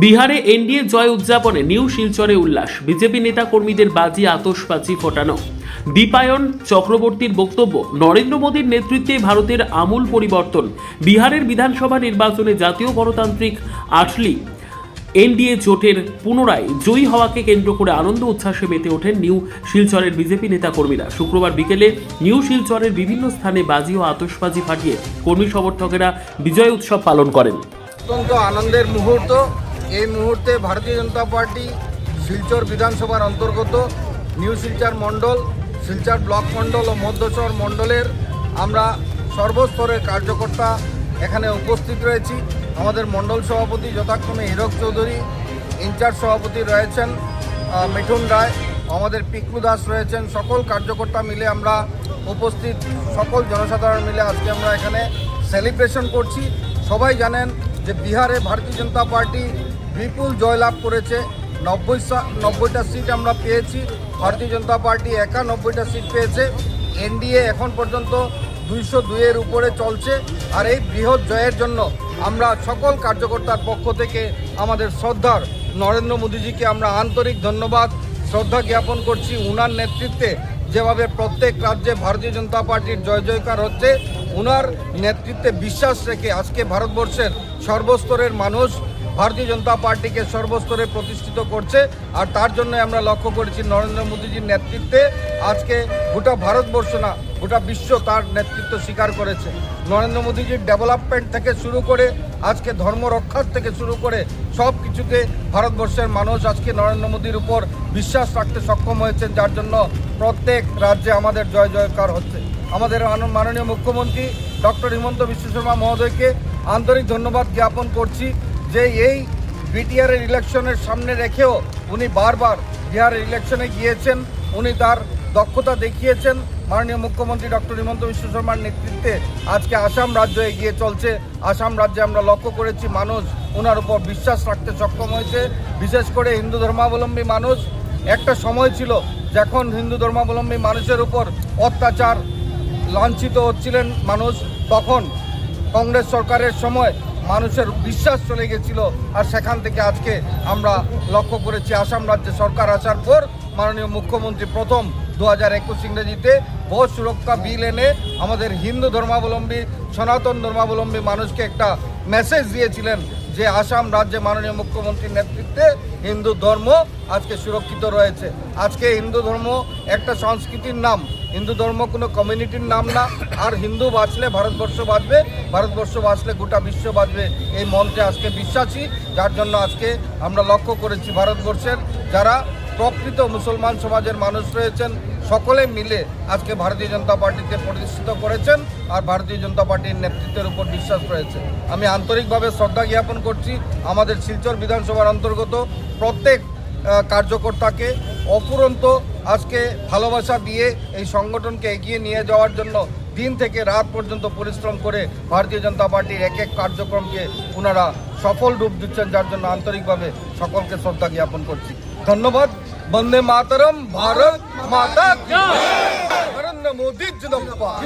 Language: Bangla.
বিহারে এনডিএ জয় উদযাপনে নিউ শিলচরে উল্লাস। বিজেপি নেতা কর্মীদের বাজি আতসবাজি ফোটানো। দীপায়ন চক্রবর্তীর বক্তব্য, নরেন্দ্র মোদীর নেতৃত্বে ভারতের আমূল পরিবর্তন। বিহারের বিধানসভা নির্বাচনে জাতীয় গণতান্ত্রিক আটলি এনডিএ জোটের পুনরায় জয়ী হওয়াকে কেন্দ্র করে আনন্দ উচ্ছ্বাসে মেতে ওঠেন নিউ শিলচরের বিজেপি নেতাকর্মীরা। শুক্রবার বিকেলে নিউ শিলচরের বিভিন্ন স্থানে বাজি ও আতসবাজি ফাটিয়ে কর্মী সমর্থকেরা বিজয় উৎসব পালন করেন। অত্যন্ত আনন্দের মুহূর্ত। এই মুহূর্তে ভারতীয় জনতা পার্টি শিলচর বিধানসভার অন্তর্গত নিউ শিলচর মণ্ডল, শিলচর ব্লক মণ্ডল ও মধ্যচর মণ্ডলের আমরা সর্বস্তরের কার্যকর্তা এখানে উপস্থিত রয়েছি। আমাদের মণ্ডল সভাপতি যথাক্রমে হীরক চৌধুরী, ইনচার্জ সভাপতি রয়েছেন মিঠুন রায়, আমাদের পিকলু দাস রয়েছেন, সকল কার্যকর্তা মিলে আমরা উপস্থিত, সকল জনসাধারণ মিলে আজকে আমরা এখানে সেলিব্রেশন করছি। সবাই জানেন যে বিহারে ভারতীয় জনতা পার্টি বিপুল জয়লাভ করেছে। নব্বই নব্বইটা সিট আমরা পেয়েছি। ভারতীয় জনতা পার্টি একানব্বইটা সিট পেয়েছে। এনডিএ এখন পর্যন্ত দুইশো দুইয়ের উপরে চলছে। আর এই বৃহৎ জয়ের জন্য আমরা সকল কার্যকর্তার পক্ষ থেকে আমাদের শ্রদ্ধার নরেন্দ্র মোদীজিকে আমরা আন্তরিক ধন্যবাদ। শ্রদ্ধা জ্ঞাপন করছি উনার নেতৃত্বে। যেভাবে প্রত্যেক রাজ্যে ভারতীয় জনতা পার্টির জয় জয়কার হচ্ছে, উনার নেতৃত্বে বিশ্বাস রেখে আজকে ভারতবর্ষের সর্বস্তরের মানুষ ভারতীয় জনতা পার্টিকে সর্বস্তরে প্রতিষ্ঠিত করছে আর তার জন্য আমরা লক্ষ্য করেছি নরেন্দ্র মোদীজির নেতৃত্বে আজকে গোটা ভারতবর্ষ না, গোটা বিশ্ব তার নেতৃত্ব স্বীকার করেছে। নরেন্দ্র মোদীজির ডেভেলপমেন্ট থেকে শুরু করে, আজকে ধর্ম রক্ষার থেকে শুরু করে সব কিছুতে ভারতবর্ষের মানুষ আজকে নরেন্দ্র মোদীর উপর বিশ্বাস রাখতে সক্ষম হয়েছে যার জন্য প্রত্যেক রাজ্যে আমাদের জয় জয়কার হচ্ছে। আমাদের মানন- মাননীয় মুখ্যমন্ত্রী ডক্টর হিমন্ত বিশ্ব শর্মা মহোদয়কে আন্তরিক ধন্যবাদ জ্ঞাপন করছি। যে এই বিটিআরের ইলেকশনের সামনে রেখেও উনি বারবার বিহারের ইলেকশনে গিয়েছেন। উনি তার দক্ষতা দেখিয়েছেন। মাননীয় মুখ্যমন্ত্রী ডক্টর হিমন্ত বিশ্ব শর্মার নেতৃত্বে আজকে আসাম রাজ্য এগিয়ে চলছে। আসাম রাজ্যে আমরা লক্ষ্য করেছি মানুষ ওনার উপর বিশ্বাস রাখতে সক্ষম হয়েছে। বিশেষ করে হিন্দু ধর্মাবলম্বী মানুষ। একটা সময় ছিল যখন হিন্দু ধর্মাবলম্বী মানুষের উপর অত্যাচার লাঞ্ছিত হচ্ছিলেন মানুষ। তখন কংগ্রেস সরকারের সময় মানুষের বিশ্বাস চলে গেছিল আর সেখান থেকে আজকে আমরা লক্ষ্য করেছি আসাম রাজ্যে সরকার আসার পর মাননীয় মুখ্যমন্ত্রী প্রথম দু হাজার একুশ ইংরেজিতে বহু সুরক্ষা বিল এনে আমাদের হিন্দু ধর্মাবলম্বী, সনাতন ধর্মাবলম্বী মানুষকে একটা মেসেজ দিয়েছিলেন যে আসাম রাজ্যে মাননীয় মুখ্যমন্ত্রীর নেতৃত্বে হিন্দু ধর্ম আজকে সুরক্ষিত রয়েছে। আজকে হিন্দু ধর্ম একটা সংস্কৃতির নাম। হিন্দু ধর্ম কোনো কমিউনিটির নাম না। আর হিন্দু বাঁচলে ভারতবর্ষ বাঁচবে, ভারতবর্ষ বাঁচলে গোটা বিশ্ব বাঁচবে এই মন্ত্রে আজকে বিশ্বাসী। যার জন্য আজকে আমরা লক্ষ্য করেছি ভারতবর্ষের যারা প্রকৃত মুসলমান সমাজের মানুষ রয়েছেন। সকলে মিলে আজকে ভারতীয় জনতা পার্টিতে প্রতিষ্ঠিত করেছেন আর ভারতীয় জনতা পার্টির নেতৃত্বের উপর বিশ্বাস রয়েছে। আমি আন্তরিকভাবে শ্রদ্ধা জ্ঞাপন করছি আমাদের শিলচর বিধানসভার অন্তর্গত প্রত্যেক কার্যকর্তাকে অফুরন্ত আজকে ভালোবাসা দিয়ে এই সংগঠনকে এগিয়ে নিয়ে যাওয়ার জন্য দিন থেকে রাত পর্যন্ত পরিশ্রম করে ভারতীয় জনতা পার্টির এক এক কার্যক্রমকে ওনারা সফল রূপ দিচ্ছেন, যার জন্য আন্তরিকভাবে সকলকে শ্রদ্ধা জ্ঞাপন করছি। ধন্যবাদ বন্দে মাতরম ভারত মাতা নরেন্দ্র মোদী জিন্দাবাদ।